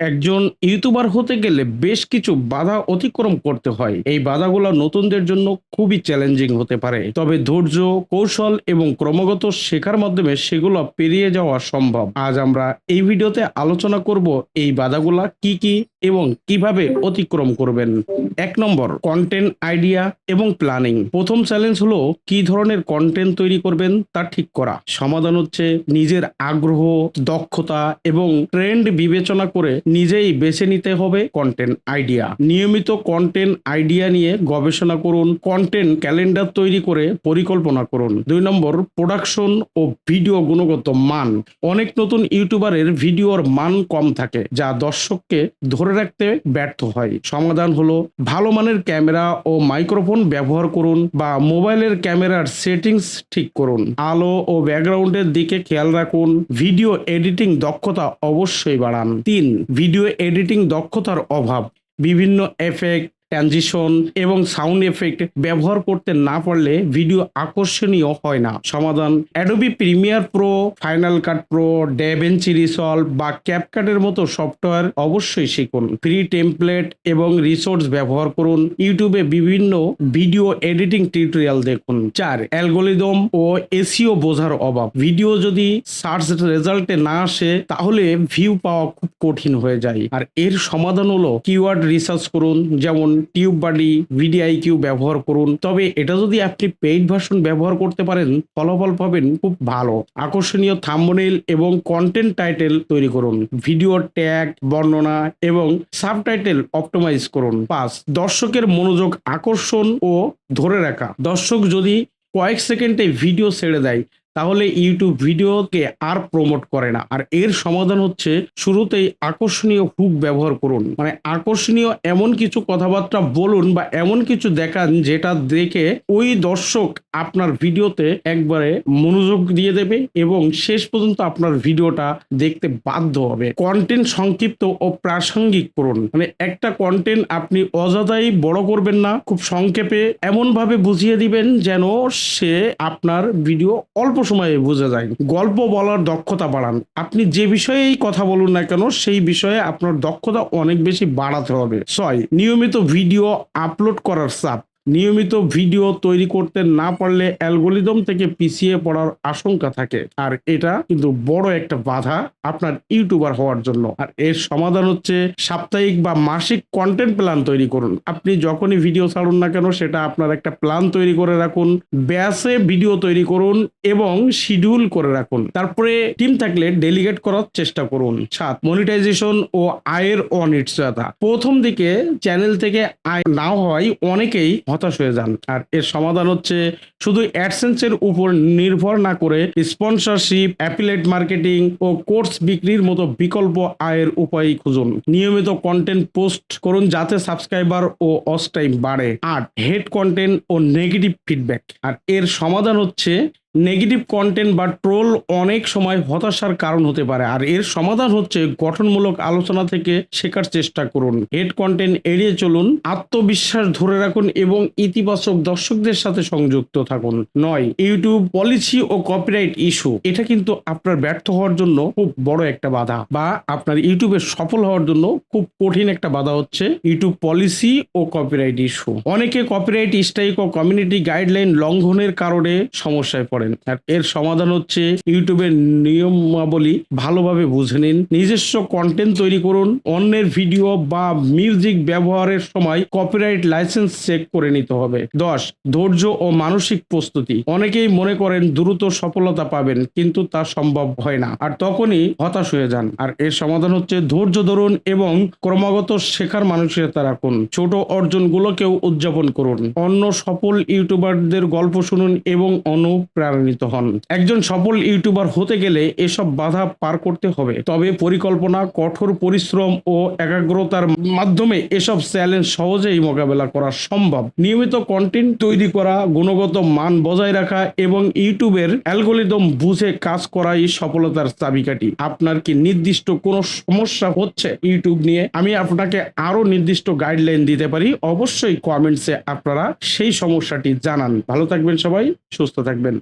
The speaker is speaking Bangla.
একজন ইউটিউবার হতে গেলে বেশ কিছু বাধা অতিক্রম করতে হয়। এই বাধাগুলো নতুনদের জন্য খুবই চ্যালেঞ্জিং হতে পারে। তবে ধৈর্য, কৌশল এবং ক্রমাগত শেখার মাধ্যমে সেগুলো পেরিয়ে যাওয়া সম্ভব। আজ আমরা এই ভিডিওতে আলোচনা করব এই বাধাগুলা কি কি এবং কীভাবে অতিক্রম করবেন। এক নম্বর কন্টেন্ট আইডিয়া এবং প্ল্যানিং প্রথম চ্যালেঞ্জ হলো কি ধরনের কন্টেন্ট তৈরি করবেন তা ঠিক করা। সমাধান হচ্ছে নিজের আগ্রহ, দক্ষতা এবং ট্রেন্ড বিবেচনা করে নিজেই বেছে নিতে হবে কন্টেন্ট আইডিয়া নিয়মিত কন্টেন্ট আইডিয়া নিয়ে গবেষণা করুন কন্টেন্ট ক্যালেন্ডার তৈরি করে পরিকল্পনা করুন। দুই নম্বর প্রোডাকশন ও ভিডিও গুণগত মান। অনেক নতুন ইউটিউবারের ভিডিওর মান কম থাকে, যা দর্শককে ধরে রাখতে ব্যর্থ হয়। সমাধান হলো, ভালো মানের ক্যামেরা ও মাইক্রোফোন ব্যবহার করুন বা মোবাইলের ক্যামেরার সেটিংস ঠিক করুন। আলো ও ব্যাকগ্রাউন্ডের দিকে খেয়াল রাখুন। ভিডিও এডিটিং দক্ষতা অবশ্যই বাড়ান। তিন ভিডিও এডিটিং দক্ষতার অভাব বিভিন্ন এফেক্ট ট্রানজিশন এবং সাউন্ড এফেক্ট ব্যবহার করতে না পারলে ভিডিও আকর্ষণীয় হয় না। সমাধান Adobe Premiere Pro Final Cut Pro DaVinci Resolve বা ক্যাপকাটের মতো সফটওয়্যার অবশ্যই শিখুন। ফ্রি টেমপ্লেট এবং রিসোর্স ব্যবহার করুন। ইউটিউবে বিভিন্ন ভিডিও এডিটিং টিউটোরিয়াল দেখুন। চার অ্যালগোলিদম ও এসিও বোঝার অভাব। ভিডিও যদি সার্চ রেজাল্টে না আসে, তাহলে ভিউ পাওয়া খুব কঠিন হয়ে যায়। আর এর সমাধান হলো কিওয়ার্ড রিসার্চ করুন। যেমন টিউব বাডি ভিডিআই কিউ ব্যবহার করুন। তবে এটা যদি আপনি পেইড ভার্সন ব্যবহার করতে পারেন, ফলাফল পাবেন খুব ভালো। আকর্ষণীয় থাম্বনেল এবং কন্টেন্ট টাইটেল তৈরি করুন। ভিডিও ট্যাগ বর্ণনা এবং সাবটাইটেল অপটিমাইজ করুন। পাঁচ দর্শকের মনোযোগ আকর্ষণ ও ধরে রাখা। দর্শক যদি কয়েক সেকেন্ডে ভিডিও ছেড়ে দেয় তাহলে ইউটিউব ভিডিওকে আর প্রমোট করে না। আর এর সমাধান হচ্ছে শুরুতেই আকর্ষণীয় হুক ব্যবহার করুন। মানে আকর্ষণীয় এমন কিছু কথাবার্তা বলুন বা এমন কিছু দেখান যেটা দেখে ওই দর্শক আপনার ভিডিওতে একবারে মনোযোগ দিয়ে দেবে এবং শেষ পর্যন্ত আপনার ভিডিওটা দেখতে বাধ্য হবে। কন্টেন্ট সংক্ষিপ্ত ও প্রাসঙ্গিক করুন। মানে একটা কন্টেন্ট আপনি অযথাই বড় করবেন না, খুব সংক্ষেপে এমন ভাবে বুঝিয়ে দিবেন যেন সে আপনার ভিডিও অল্প সময়ে বোঝা যায়। গল্প বলার দক্ষতা বাড়ান। আপনি যে বিষয়েই কথা বলুন না কেন, সেই বিষয়ে আপনার দক্ষতা অনেক বেশি বাড়াতে হবে। ছয়, নিয়মিত ভিডিও আপলোড করার চাপ। নিয়মিত ভিডিও তৈরি করতে না পারলে অ্যালগোরিদম থেকে পিছিয়ে পড়ার আশঙ্কা থাকে। আর এটা কিন্তু বড় একটা বাধা আপনার ইউটিউবার হওয়ার জন্য। আর এর সমাধান হচ্ছে সাপ্তাহিক বা মাসিক কন্টেন্ট প্ল্যান তৈরি করুন। আপনি যখনই ভিডিও ছাড়ুন না কেন, সেটা আপনার একটা প্ল্যান তৈরি করে রাখুন ব্যাসে ভিডিও তৈরি করুন এবং শিডিউল করে রাখুন। তারপরে টিম থাকলে ডেলিগেট করার চেষ্টা করুন। সাত মনিটাইজেশন ও আয়ের অনিশ্চয়তা। প্রথম দিকে চ্যানেল থেকে আয় না হওয়ায় অনেকেই হতাশ হয়ে যান। আর এর সমাধান হচ্ছে শুধু অ্যাডসেন্সের উপর নির্ভর না করে স্পন্সরশিপ অ্যাপিলেট মার্কেটিং ও কোর্স বিক্রির মতো বিকল্প আয়ের উপায় খুঁজুন। নিয়মিত কন্টেন্ট পোস্ট করুন যাতে সাবস্ক্রাইবার ও অস টাইম বাড়ে। আর হেড কন্টেন্ট ও নেগেটিভ ফিডব্যাক আর এর সমাধান হচ্ছে নেগেটিভ কন্টেন্ট বা ট্রোল অনেক সময় হতাশার কারণ হতে পারে। আর এর সমাধান হচ্ছে গঠনমূলক আলোচনা থেকে শেখার চেষ্টা করুন। হেড কন্টেন্ট এড়িয়ে চলুন, আত্মবিশ্বাস ধরে রাখুন এবং ইতিবাচক দর্শকদের সাথে সংযুক্ত থাকুন। নয় ইউটিউব পলিসি ও কপিরাইট ইস্যু এটা কিন্তু আপনার ব্যর্থ হওয়ার জন্য খুব বড় একটা বাধা বা আপনার ইউটিউবে সফল হওয়ার জন্য খুব কঠিন একটা বাধা হচ্ছে ইউটিউব পলিসি ও কপিরাইট ইস্যু অনেকে কপিরাইট স্ট্রাইক ও কমিউনিটি গাইডলাইন লঙ্ঘনের কারণে সমস্যায় পড়েন আর এর সমাধান হচ্ছে ইউটিউবের নিয়মাবলী ভালোভাবে বুঝে নিন। নিজস্ব কন্টেন্ট তৈরি করুন। অন্যের ভিডিও বা মিউজিক ব্যবহারের সময় কপিরাইট লাইসেন্স চেক করে নিতে হবে। দশ, ধৈর্য ও মানসিক প্রস্তুতি। অনেকেই মনে করেন দ্রুত সফলতা পাবেন, কিন্তু তা সম্ভব হয় না। আর তখনই হতাশ হয়ে যান। আর এর সমাধান হচ্ছে ধৈর্য ধরুন এবং ক্রমাগত শেখার মানসিকতা রাখুন। ছোট অর্জনগুলোকেও উদযাপন করুন। অন্য সফল ইউটিউবারদের গল্প শুনুন এবং অনুপ্রাণিত হন। একজন সফল ইউটিউবার হতে গেলে এসব বাধা পার করতে হবে। তবে পরিকল্পনা, কঠোর পরিশ্রম ও একাগ্রতার মাধ্যমে এসব চ্যালেঞ্জ সহজেই মোকাবেলা করা সম্ভব। নিয়মিত কন্টেন্ট তৈরি করা, গুণগত মান বজায় রাখা এবং ইউটিউবের অ্যালগোরিদম বুঝে কাজ করাই সফলতার চাবিকাঠি। আপনার কি নির্দিষ্ট কোনো সমস্যা হচ্ছে ইউটিউব নিয়ে? আমি আপনাকে আরও নির্দিষ্ট গাইডলাইন দিতে পারি। অবশ্যই কমেন্টসে আপনারা সেই সমস্যাটি জানান। ভালো থাকবেন সবাই, সুস্থ থাকবেন।